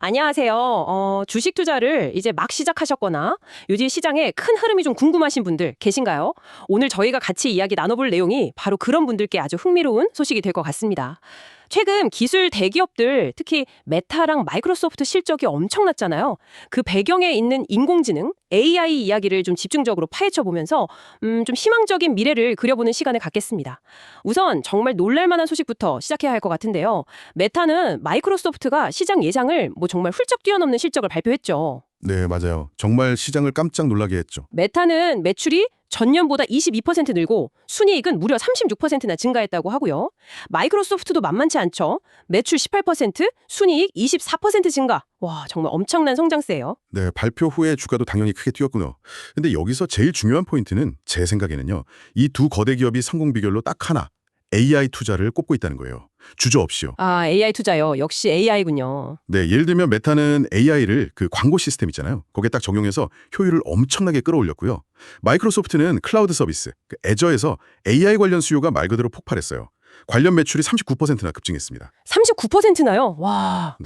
안녕하세요. 어, 주식 투자를 이제 막 시작하셨거나 요즘 시장에 큰 흐름이 좀 궁금하신 분들 계신가요? 오늘 저희가 같이 이야기 나눠볼 내용이 바로 그런 분들께 아주 흥미로운 소식이 될 것 같습니다. 최근 기술 대기업들, 특히 메타랑 마이크로소프트 실적이 엄청났잖아요. 그 배경에 있는 인공지능, AI 이야기를 좀 집중적으로 파헤쳐 보면서 음, 좀 희망적인 미래를 그려보는 시간을 갖겠습니다. 우선 정말 놀랄만한 소식부터 시작해야 할 것 같은데요. 메타는 마이크로소프트가 시장 예상을 뭐 정말 훌쩍 뛰어넘는 실적을 발표했죠. 네, 맞아요. 정말 시장을 깜짝 놀라게 했죠. 메타는 매출이 전년보다 22% 늘고 순이익은 무려 36%나 증가했다고 하고요. 마이크로소프트도 만만치 않죠. 매출 18%, 순이익 24% 증가. 와, 정말 엄청난 성장세예요. 네, 발표 후에 주가도 당연히 크게 뛰었군요. 근데 여기서 제일 중요한 포인트는 제 생각에는요. 이 두 거대 기업이 성공 비결로 딱 하나. AI 투자를 꼽고 있다는 거예요. 주저 없이요. 아, AI 투자요. 역시 AI군요. 네, 예를 들면 메타는 AI를 그 광고 시스템 있잖아요. 거기에 딱 적용해서 효율을 엄청나게 끌어올렸고요. 마이크로소프트는 클라우드 서비스, 그 애저에서 AI 관련 수요가 말 그대로 폭발했어요. 관련 매출이 39%나 급증했습니다. 39%나요? 와.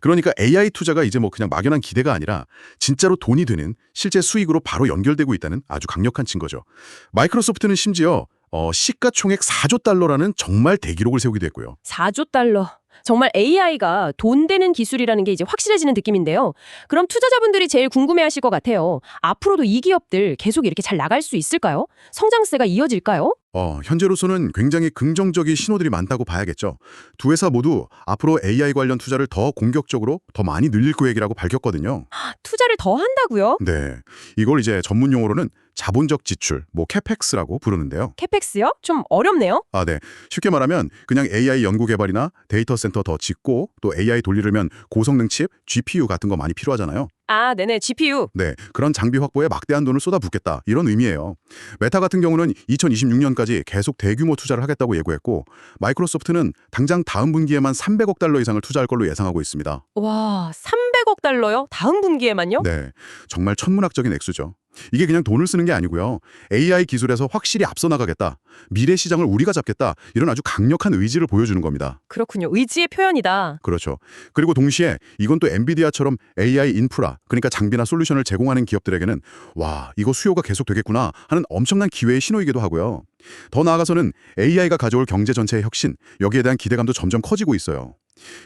그러니까 AI 투자가 이제 뭐 그냥 막연한 기대가 아니라 진짜로 돈이 되는 실제 수익으로 바로 연결되고 있다는 아주 강력한 증거죠. 마이크로소프트는 심지어 어, 시가총액 4조 달러라는 정말 대기록을 세우기도 했고요. 4조 달러. 정말 AI가 돈 되는 기술이라는 게 이제 확실해지는 느낌인데요. 그럼 투자자분들이 제일 궁금해하실 것 같아요. 앞으로도 이 기업들 계속 이렇게 잘 나갈 수 있을까요? 성장세가 이어질까요? 어, 현재로서는 굉장히 긍정적인 신호들이 많다고 봐야겠죠. 두 회사 모두 앞으로 AI 관련 투자를 더 공격적으로 더 많이 늘릴 계획이라고 밝혔거든요. 투자를 더 한다고요? 네. 이걸 이제 전문 용어로는 자본적 지출, 뭐 캐펙스라고 부르는데요. 캐펙스요? 좀 어렵네요. 아, 네. 쉽게 말하면 그냥 AI 연구 개발이나 데이터 센터 더 짓고 또 AI 돌리려면 고성능 칩, GPU 같은 거 많이 필요하잖아요. 아, 네네. GPU. 네. 그런 장비 확보에 막대한 돈을 쏟아붓겠다. 이런 의미예요. 메타 같은 경우는 2026년까지 계속 대규모 투자를 하겠다고 예고했고 마이크로소프트는 당장 다음 분기에만 300억 달러 이상을 투자할 걸로 예상하고 있습니다. 와, 300억 달러요? 다음 분기에만요? 네. 정말 천문학적인 액수죠. 이게 그냥 돈을 쓰는 게 아니고요. AI 기술에서 확실히 앞서 나가겠다. 미래 시장을 우리가 잡겠다. 이런 아주 강력한 의지를 보여주는 겁니다. 그렇군요. 의지의 표현이다. 그렇죠. 그리고 동시에 이건 또 엔비디아처럼 AI 인프라, 그러니까 장비나 솔루션을 제공하는 기업들에게는 와, 이거 수요가 계속 되겠구나 하는 엄청난 기회의 신호이기도 하고요. 더 나아가서는 AI가 가져올 경제 전체의 혁신, 여기에 대한 기대감도 점점 커지고 있어요.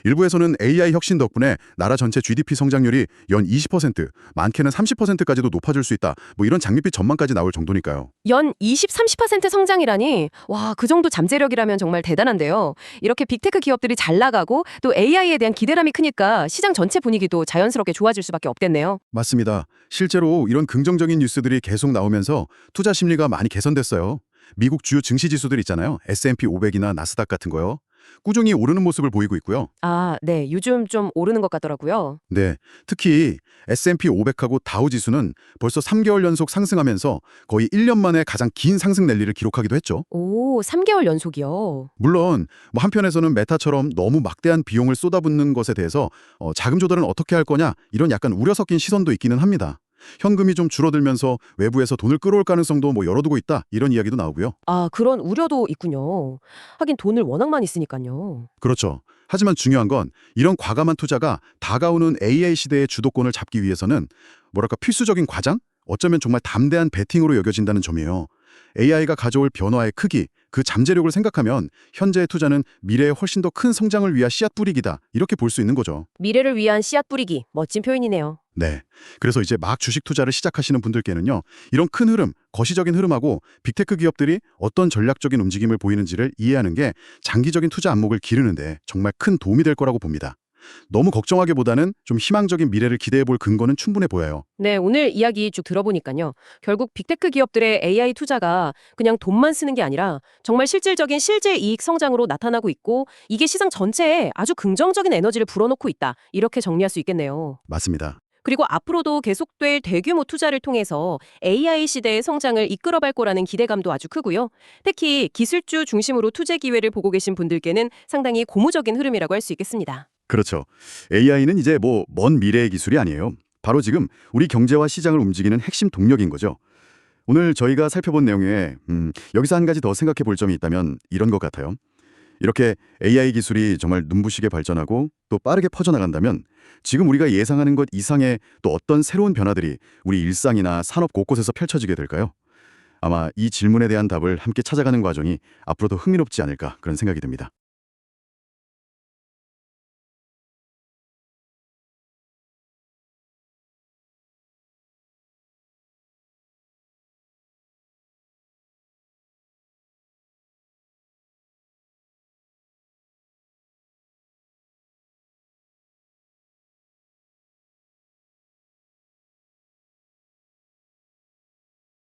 일부에서는 AI 혁신 덕분에 나라 전체 GDP 성장률이 연 20%, 많게는 30%까지도 높아질 수 있다. 뭐 이런 장밋빛 전망까지 나올 정도니까요. 연 20, 30% 성장이라니 와, 그 정도 잠재력이라면 정말 대단한데요. 이렇게 빅테크 기업들이 잘 나가고 또 AI에 대한 기대감이 크니까 시장 전체 분위기도 자연스럽게 좋아질 수밖에 없겠네요. 맞습니다. 실제로 이런 긍정적인 뉴스들이 계속 나오면서 투자 심리가 많이 개선됐어요. 미국 주요 증시 지수들 있잖아요. S&P 500이나 나스닥 같은 거요. 꾸준히 오르는 모습을 보이고 있고요. 아, 네. 요즘 좀 오르는 것 같더라고요. 네, 특히 S&P 500하고 다우 지수는 벌써 3개월 연속 상승하면서 거의 1년 만에 가장 긴 상승 랠리를 기록하기도 했죠. 오, 3개월 연속이요. 물론 뭐 한편에서는 메타처럼 너무 막대한 비용을 쏟아붓는 것에 대해서 어, 자금 조달은 어떻게 할 거냐 이런 약간 우려 섞인 시선도 있기는 합니다. 현금이 좀 줄어들면서 외부에서 돈을 끌어올 가능성도 뭐 열어두고 있다 이런 이야기도 나오고요. 아, 그런 우려도 있군요. 하긴 돈을 워낙 많이 쓰니까요. 그렇죠. 하지만 중요한 건 이런 과감한 투자가 다가오는 AI 시대의 주도권을 잡기 위해서는 뭐랄까 필수적인 과장? 어쩌면 정말 담대한 베팅으로 여겨진다는 점이에요. AI가 가져올 변화의 크기, 그 잠재력을 생각하면 현재의 투자는 미래에 훨씬 더 큰 성장을 위한 씨앗 뿌리기다. 이렇게 볼 수 있는 거죠. 미래를 위한 씨앗 뿌리기. 멋진 표현이네요. 네. 그래서 이제 막 주식 투자를 시작하시는 분들께는요. 이런 큰 흐름, 거시적인 흐름하고 빅테크 기업들이 어떤 전략적인 움직임을 보이는지를 이해하는 게 장기적인 투자 안목을 기르는데 정말 큰 도움이 될 거라고 봅니다. 너무 걱정하기보다는 좀 희망적인 미래를 기대해 볼 근거는 충분해 보여요. 네, 오늘 이야기 쭉 들어보니까요. 결국 빅테크 기업들의 AI 투자가 그냥 돈만 쓰는 게 아니라 정말 실질적인 실제 이익 성장으로 나타나고 있고 이게 시장 전체에 아주 긍정적인 에너지를 불어넣고 있다. 이렇게 정리할 수 있겠네요. 맞습니다. 그리고 앞으로도 계속될 대규모 투자를 통해서 AI 시대의 성장을 이끌어갈 거라는 기대감도 아주 크고요. 특히 기술주 중심으로 투자 기회를 보고 계신 분들께는 상당히 고무적인 흐름이라고 할 수 있겠습니다. 그렇죠. AI는 이제 뭐 먼 미래의 기술이 아니에요. 바로 지금 우리 경제와 시장을 움직이는 핵심 동력인 거죠. 오늘 저희가 살펴본 내용 중에 음, 여기서 한 가지 더 생각해 볼 점이 있다면 이런 것 같아요. 이렇게 AI 기술이 정말 눈부시게 발전하고 또 빠르게 퍼져나간다면 지금 우리가 예상하는 것 이상의 또 어떤 새로운 변화들이 우리 일상이나 산업 곳곳에서 펼쳐지게 될까요? 아마 이 질문에 대한 답을 함께 찾아가는 과정이 앞으로도 흥미롭지 않을까 그런 생각이 듭니다.